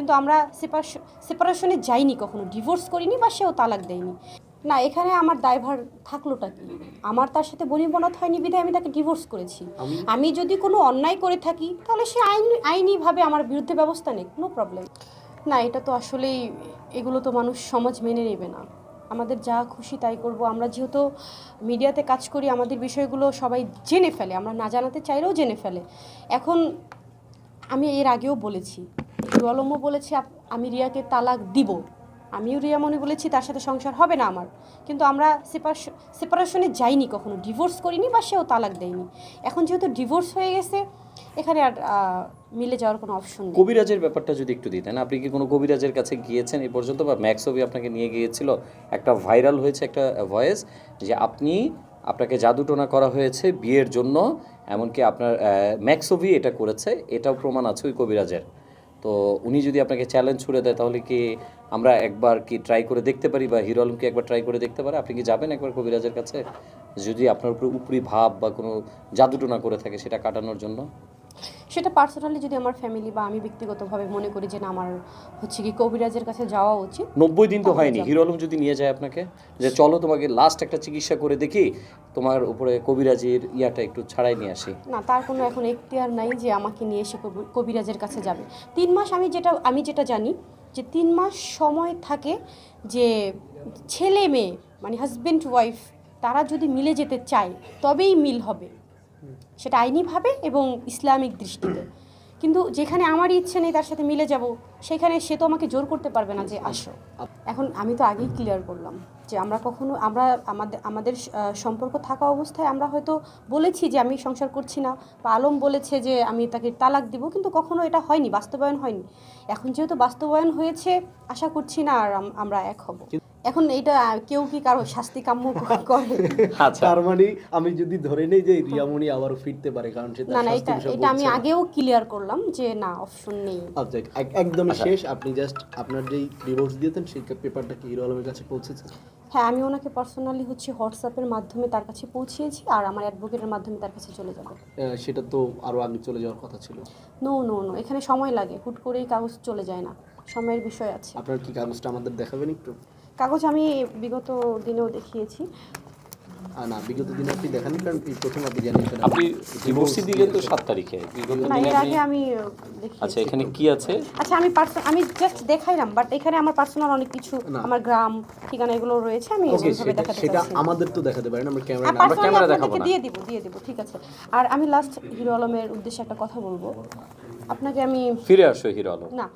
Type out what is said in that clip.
কিন্তু আমরা সেপারেশনে যাইনি কখনো ডিভোর্স করিনি বা সেও তালাক দেয়নি। না এখানে আমার দায়ভার থাকলোটা কি? আমার তার সাথে বনিবনত হয়নি বিধায় আমি তাকে ডিভোর্স করেছি। আমি যদি কোনো অন্যায় করে থাকি তাহলে সে আইন আইনিভাবে আমার বিরুদ্ধে ব্যবস্থা নেই কোনো প্রবলেম না এটা তো আসলেই এগুলো তো মানুষ সমাজ মেনে নেবে না। আমাদের যা খুশি তাই করব। আমরা যেহেতু মিডিয়াতে কাজ করি আমাদের বিষয়গুলো সবাই জেনে ফেলে। আমরা না জানাতে চাইলেও জেনে ফেলে। এখন আমি এর আগেও বলেছি হিরো আলমও বলেছে আমি রিয়াকে তালাক দিব। আমিও রিয়া মনে বলেছি, তার সাথে সংসার হবে না আমার। কিন্তু আমরা সেপারেশনে যাইনি কখনো ডিভোর্স করিনি বা সেও তালাক দেয়নি। এখন যেহেতু ডিভোর্স হয়ে গেছে, এখানে আর মিলে যাওয়ার কোনো অপশন নেই। কবিরাজের ব্যাপারটা যদি একটু দিতেন, আপনি কি কোনো কবিরাজের কাছে গিয়েছেন এই পর্যন্ত? বা ম্যাক্সবি আপনাকে নিয়ে গিয়েছিল, একটা ভাইরাল হয়েছে একটা ভয়েস যে আপনি, আপনাকে জাদুটোনা করা হয়েছে বিয়ের জন্য, এমনকি আপনার ম্যাক্সবি এটা করেছে, এটাও প্রমাণ আছে ওই কবিরাজের। তো উনি যদি আপনাকে চ্যালেঞ্জ ছুড়ে দেয়, তাহলে কি আমরা একবার কি ট্রাই করে দেখতে পারি বা হিরো আলমকে একবার ট্রাই করে দেখতে পারে? আপনি কি যাবেন একবার কবিরাজের কাছে? যদি আপনার উপরে উপরি ভাব বা কোনো জাদুটোনা করে থাকে সেটা কাটানোর জন্য? সেটা পার্সোনালি যদি আমার ফ্যামিলি বা আমি ব্যক্তিগতভাবে মনে করি যে না আমার হচ্ছে কি কবিরাজের কাছে যাওয়া উচিত নব্বই দিন তো হয়নি। হিরো আলম যদি নিয়ে যায় আপনাকে যে চলো তোমাকে লাস্ট একটা চিকিৎসা করে দেখি তোমার উপরে কবিরাজের ইয়াটা একটু ছাড়াই নিয়ে আসি। না তার কোনো এখন এখতিয়ার নাই যে আমাকে নিয়ে এসে কবি- কবিরাজের কাছে যাবে। তিন মাস আমি যেটা আমি যেটা জানি যে তিন মাস সময় থাকে যে ছেলে মেয়ে মানে হাজব্যান্ড ওয়াইফ তারা যদি মিলে যেতে চায় তবেই মিল হবে। সেটা আইনিভাবে এবং ইসলামিক দৃষ্টিতে। কিন্তু যেখানে আমার ইচ্ছে নেই তার সাথে মিলে যাব, সেখানে সে তো আমাকে জোর করতে পারবে না যে আসো। এখন আমি তো আগেই ক্লিয়ার করলাম যে আমরা কখনো, আমরা আমাদের আমাদের সম্পর্ক থাকা অবস্থায় আমরা হয়তো বলেছি যে আমি সংসার করছি না বা আলম বলেছে যে আমি তাকে তালাক দিব, কিন্তু কখনো এটা হয়নি, বাস্তবায়ন হয়নি। এখন যেহেতু বাস্তবায়ন হয়েছে, আশা করছি না আর আমরা এক হব। এখন এটা কেউ কি কারও শাস্তি কাম্য করে? আচ্ছা। তার মানে আমি যদি ধরে নেই যে রিয়ামণি আবার ফিরতে পারে কারণ সে তার না না এটা এটা আমি আগেও ক্লিয়ার করলাম যে না অপশন নেই। আচ্ছা একদম শেষ। আপনি জাস্ট আপনার যেই ডিভোর্স দিয়েছেন সেই পেপারটা কি হিরো আলমের কাছে পৌঁছেছে? হ্যাঁ আমি ওনাকে পার্সোনালি হচ্ছে হোয়াটসঅ্যাপের মাধ্যমে তার কাছে পৌঁছিয়েছি আর আমার অ্যাডভোকেটের মাধ্যমে তার কাছে চলে যাবে। সেটা তো আরও আগে চলে যাওয়ার কথা ছিল। নো নো নো এখানে সময় লাগে। হুট করেই কাগজ চলে যায় না। সময়ের বিষয় আছে। আপনার কি কাগজটা আমাদের দেখাবেন একটু? কাগজ আমি বিগত দিনেও দেখিয়েছি। না বিগত দিনে আপনি দেখান কারণ প্রথম আপনি জানিয়েছেন আপনি ডিভোর্সই দিলেন তো সাত তারিখে বিগত না দিনে এর আগে আমি আচ্ছা এখানে কি আছে? আচ্ছা আমি পার্সোনাল আমি জাস্ট দেখাইলাম বাট এখানে আমার পার্সোনাল অনেক কিছু আমার গ্রাম ঠিকানা এগুলো রয়েছে আমি ওইভাবে দেখাতে সেটা আমাদের তো দেখাতে পারেন আমরা ক্যামেরা আমরা ক্যামেরা দেখাবো না। দিয়ে দিব দিয়ে দিব ঠিক আছে। আর আমি লাস্ট হিরো আলমের উদ্দেশ্যে একটা কথা বলব। আপনাকে আমি ফিরে আসো হিরো আলম। না